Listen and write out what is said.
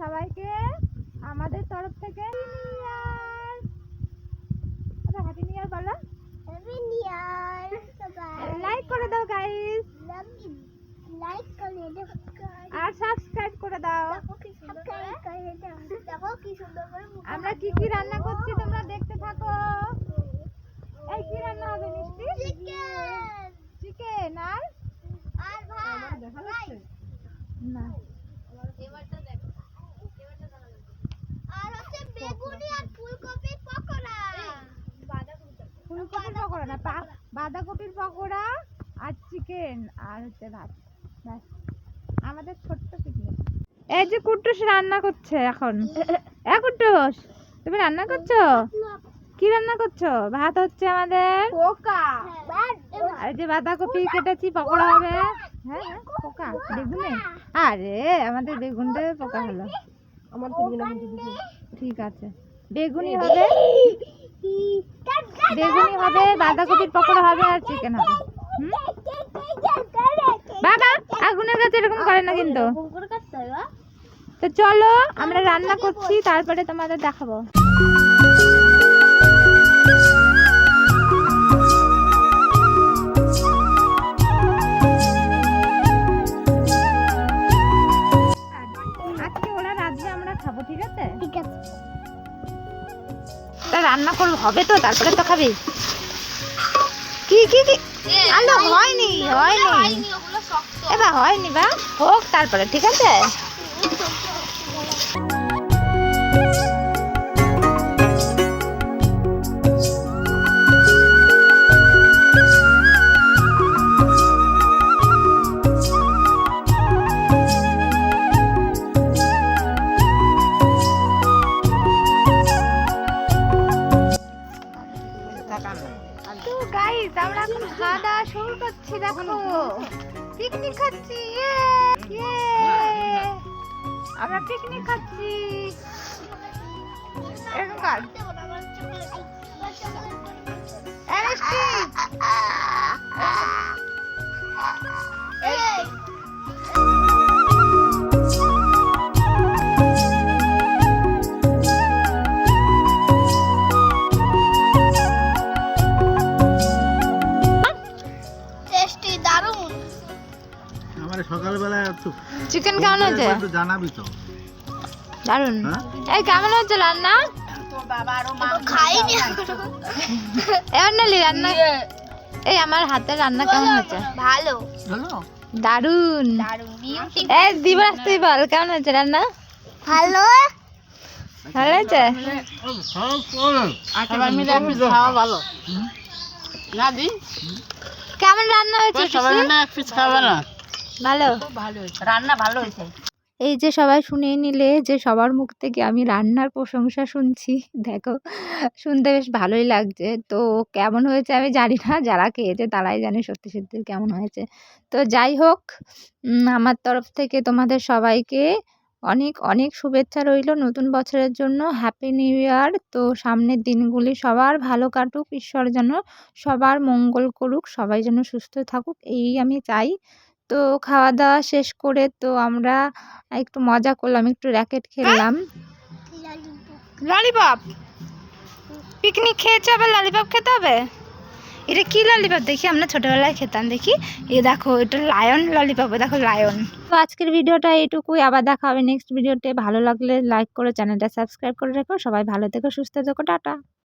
সবাইকে আমাদের তরফ থেকে হ্যাপি নিউ ইয়ার বলো। হ্যাপি নিউ ইয়ার লাইক করে দাও গাইস লাইক করে দাও আর সাবস্ক্রাইব করে দাও। আমরা কি কি রান্না করছি তোমরা দেখতে থাকো এই কি রান্না হবে মিষ্টি চিকেন চিকেন আর আর ভাত না আর হচ্ছে বেগুনি আর ফুলকপির পকোড়া ফুলকপির পকোড়া না বাঁধাকপির পকোড়া আর চিকেন আর হচ্ছে ভাত। ব্যাস আমাদের ছোট্ট পিকনিক এই যে কুট্টুস রান্না করছে এখন। এ কুট্টুস তুমি রান্না করছ? কি রান্না করছ? ভাত হচ্ছে আমাদের পোকা। আর যে বাঁধাকপি কেটেছি পকোড়া হবে। হ্যাঁ হ্যাঁ পোকা বেগুনে? আরে আমাদের বেগুনটা পোকা হলো। আমার ঠিক আছে। বেগুনি হবে। বেগুনি হবে, বাঁধাকপির পকোড়া হবে আর চিকেন হবে। বাবা, আগুনের কাছে এরকম করে না কিন্তু। তো চলো, আমরা রান্না করছি, তারপরে তোমাদের দেখাবো। রান্না করব হবে তো তারপরে তো খাবি। কি কি কি? আলো হয়নি হয়নি এবার হয়নি বা। হোক তারপরে ঠিক আছে? শুরু করছি দেখো। পিকনিক খাচ্ছি ইয়ে ইয়ে। আমরা পিকনিক খাচ্ছি। এরকম কাজ। সকালবেলা চিকেন কেমন হয়েছে? একটু জানাবি তো। দারুণ হ্যাঁ? এই কেমন হচ্ছে রান্না? খাইনি এবার নালি রান্না। এই আমার হাতের রান্না কেমন হয়েছে? ভালো। জানো দারুণ দারুণ এই দিবরাজ তুই বল কেমন হয়েছে রান্না? ভালো। ভালো হয়েছে? ভালো। কেমন রান্না হয়েছে সবাই এক পিস খাবে না। ভালো? রান্না ভালো হয়েছে? এই যে সবাই শুনিয়ে নিলে যে সবার মুখ থেকে আমি রান্নার প্রশংসা শুনছি। দেখো শুনতে বেশ ভালোই লাগছে। তো কেমন হয়েছে আমি জানি না যারা খেয়েছে তারাই জানে সত্যি সত্যি কেমন হয়েছে। তো যাই হোক আমার তরফ থেকে তোমাদের সবাইকে অনেক অনেক শুভেচ্ছা রইল নতুন বছরের জন্য। হ্যাপি নিউ ইয়ার তো সামনের দিনগুলি সবার ভালো কাটুক ঈশ্বর যেন সবার মঙ্গল করুক সবাই যেন সুস্থ থাকুক এই আমি চাই। তো খাওয়া দাওয়া শেষ করে তো আমরা একটু মজা করলাম একটু র্যাকেট খেললাম। ললিপপ পিকনিক খেয়েছে আবার ললিপপ খেতে হবে? এটা কি ললিপপ দেখি আমরা ছোটবেলায় খেতাম দেখি। এ দেখো এটা লায়ন ললিপপ দেখো লায়ন তো আজকের ভিডিওটা এইটুকুই আবার দেখা হবে নেক্সট ভিডিওতে ভালো লাগলে লাইক করে চ্যানেলটা সাবস্ক্রাইব করে রেখো। সবাই ভালো থেকো সুস্থ থেকো টাটা।